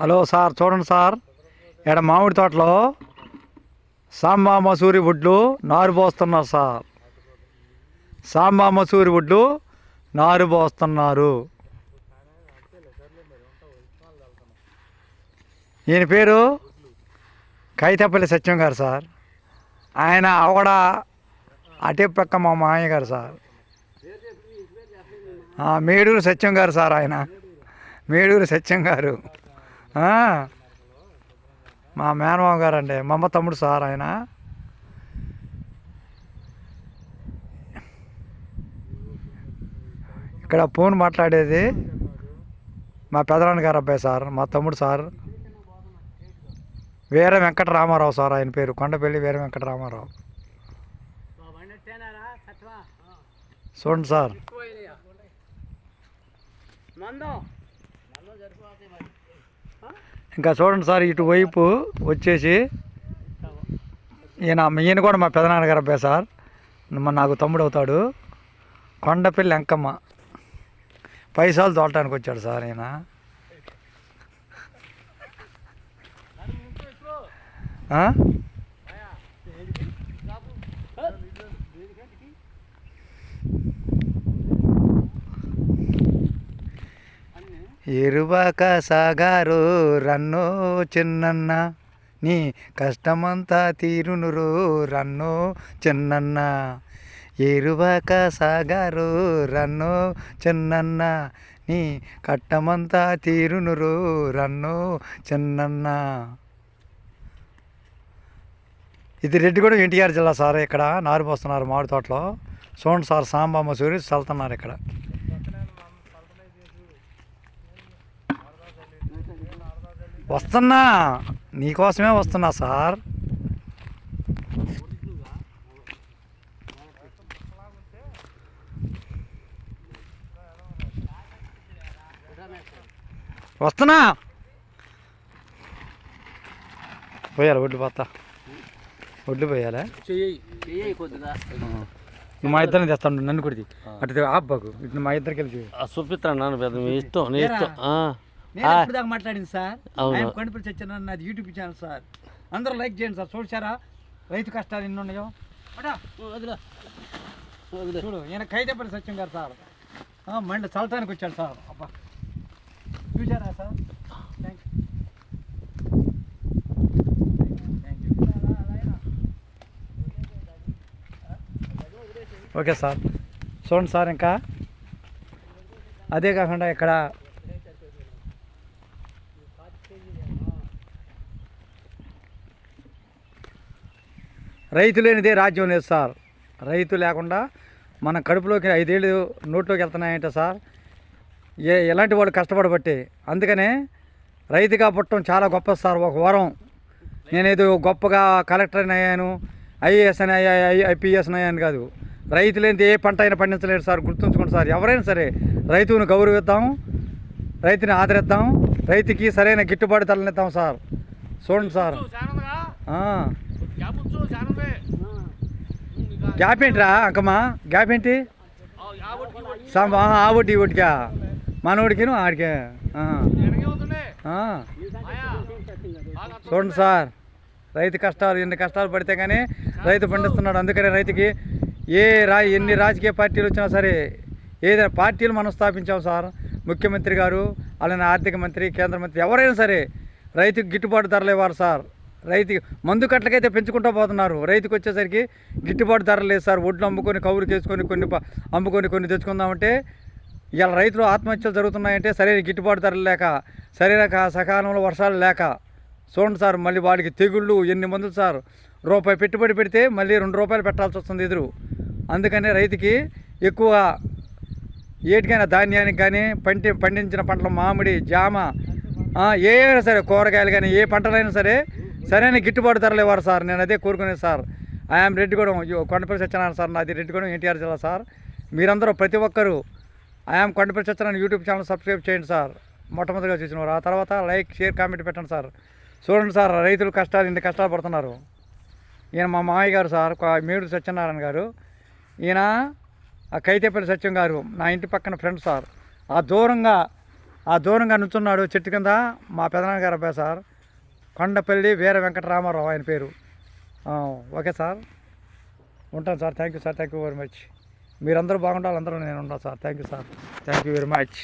Hello sir చూడండి sir. ఇక్కడ మామిడి తోటలో సాంబా మసూరి వడ్లు నారు పోస్తున్నారు సార్. సాంబా మసూరి వడ్లు నారు పోస్తున్నారు ఈయన పేరు కైతపల్లి సత్యం గారు సార్. ఆయన అవడ అటే పక్క మా మామయ్య గారు సార్. మేడూరు సత్యం గారు సార్ ఆయన. మేడూరు సత్యం గారు. మా మేనమామ గారు అండి మా అమ్మ తమ్ముడు సార్ ఆయన. ఇక్కడ ఫోన్ మాట్లాడేది మా పెదనాన్న గారు అబ్బాయి సార్ మా తమ్ముడు సార్. వీర వెంకట రామారావు సార్ ఆయన పేరు కొండపల్లి వీర వెంకట రామారావు చూడండి సార్. ఇంకా చూడండి సార్ ఇటువైపు వచ్చేసి ఈయన ఈయన కూడా మా పెదనాన్నగారు అబ్బాయి సార్. మా నాకు తమ్ముడు అవుతాడు. కొండపల్లి అంకమ్మ పైసలు తోలటానికి వచ్చాడు సార్ ఈయన. Huh? ఎరువాక సాగారు రన్నో చిన్నన్న. నీ కష్టమంతా తీరునురు రన్నో చిన్నన్న. ఎరువాక సాగారు రన్నో చిన్నన్న. నీ కట్టమంతా తీరునురు రన్నో చిన్నన్న. ఇది రెడ్డిగూడెం ఎన్టీఆర్ జిల్లా సార్ ఇక్కడ. నారు పోస్తున్నారు మామిడి తోటలో. చూడండి సార్ సాంబా మసూరి చల్లుతున్నారు ఇక్కడ. వస్తున్నా. నీకోసమే వస్తున్నా సార్. వస్తున్నా. పోయాలి ఒడ్లు పోతా. ఒడ్లు పోయాలా? నువ్వు మా ఇద్దరిని తెస్తాను నన్ను కొడిది అటు ఆబ్బాకు ఇటు మా ఇద్దరికి వెళ్ళి. చూపిస్తాను నాన్న పెద్ద మీ ఇష్టం నీ ఇష్టం. ఆ. నేను మాట్లాడింది సార్. ఆయన కొండపల్లి సత్యనారాయణ నాది యూట్యూబ్ ఛానల్ సార్. అందరూ లైక్ చేయండి సార్. చూసారా రైతు కష్టాలు ఎన్ని ఉన్నాయో చూడు ఈయన కైతపల్లి సత్యం గారు సార్. ఆ, మండి చల్లటానికి వచ్చాడు సార్. అబ్బా. చూసారా సార్? Thank okay sir. చూడండి సార్ ఇంకా. అదే కాకుండా ఇక్కడ రైతు లేనిదే రాజ్యం లేదు సార్. రైతు లేకుండా మన కడుపులోకి ఐదేళ్ళు నోట్లోకి వెళ్తున్నాయంటే సార్. ఏ ఎలాంటి వాళ్ళు కష్టపడబట్టి. అందుకనే రైతుగా పుట్టడం చాలా గొప్ప సార్. ఒక వరం. నేనేదో గొప్పగా కలెక్టర్ అయ్యాను ఐఏఎస్ అని ఐపీఎస్ అయ్యాను కాదు. రైతు లేనిది ఏ పంట అయినా పండించలేరు సార్. గుర్తుంచుకోండి సార్. ఎవరైనా సరే రైతును గౌరవిద్దాం రైతుని ఆదరిద్దాం రైతుకి సరైన గిట్టుబాటు ధరలనిద్దాం సార్. చూడండి సార్. గ్యాప్ ఏంట్రా అంకమ్మా గ్యాప్ ఏంటి? సాంబా ఆ ఒడ్డి ఈ ఒడ్డికా? మనోడికిను ఆడికే. చూడండి సార్ రైతు కష్టాలు ఎన్ని కష్టాలు పడితే కానీ రైతు పండిస్తున్నాడు. అందుకనే రైతుకి ఏ రా ఎన్ని రాజకీయ పార్టీలు వచ్చినా సరే ఏదైనా పార్టీలు మనం స్థాపించాం సార్. ముఖ్యమంత్రి గారు అలానే ఆర్థిక మంత్రి కేంద్ర మంత్రి ఎవరైనా సరే రైతుకి గిట్టుబాటు ధరలు ఇవ్వాలి సార్. రైతుకి మందు కట్టలకైతే పెంచుకుంటూ పోతున్నారు. రైతుకు వచ్చేసరికి గిట్టుబాటు ధర లేదు సార్. ఒడ్లు అమ్ముకొని కవులు చేసుకొని కొన్ని అమ్ముకొని కొన్ని తెచ్చుకుందామంటే ఇలా రైతులు ఆత్మహత్యలు జరుగుతున్నాయంటే సరైన గిట్టుబాటు ధరలు లేక సరైన సకాలంలో వర్షాలు లేక చూడండి సార్ మళ్ళీ వాడికి తెగుళ్ళు ఎన్ని మందులు సార్? రూపాయి పెట్టుబడి పెడితే మళ్ళీ రెండు రూపాయలు పెట్టాల్సి వస్తుంది ఎదురు. అందుకని రైతుకి ఎక్కువ ఏటికైనా ధాన్యానికి కానీ పంటి పండించిన పంటలు మామిడి జామ ఏ అయినా సరే కూరగాయలు కానీ ఏ పంటలైనా సరే సరైన గిట్టుబాటు ధరలు ఇవ్వరు సార్. నేను అదే కోరుకునేది sir. I am Reddigudem Kondapalli Satyanarayana sir నాది. రెడ్డిగూడెం ఎన్టీఆర్ జిల్లా సార్. మీరందరూ ప్రతి ఒక్కరూ I am Kondapalli Satyanarayana YouTube channel subscribe చేయండి సార్. మొట్టమొదటిగా చూసినవారు ఆ తర్వాత లైక్ షేర్ కామెంట్ పెట్టండి సార్. చూడండి సార్ రైతులు కష్టాలు ఇన్ని కష్టాలు పడుతున్నారు. ఈయన మా మామయ్య గారు సార్ ఒక మేడు సత్యనారాయణ గారు. ఈయన ఆ కైతేపల్లి సత్యం గారు నా ఇంటి పక్కన ఫ్రెండ్ సార్. ఆ దూరంగా ఆ దూరంగా నుంచున్నాడు చెట్టు కింద మా పెదనాన్నగారు అబ్బాయి సార్. కొండపల్లి వీర వెంకటరామారావు ఆయన పేరు. Okay sir. ఉంటాను sir. Thank you sir thank you very much మీరందరూ బాగుండాలి. అందరూ నేను ఉంటాను sir. Thank you sir thank you very much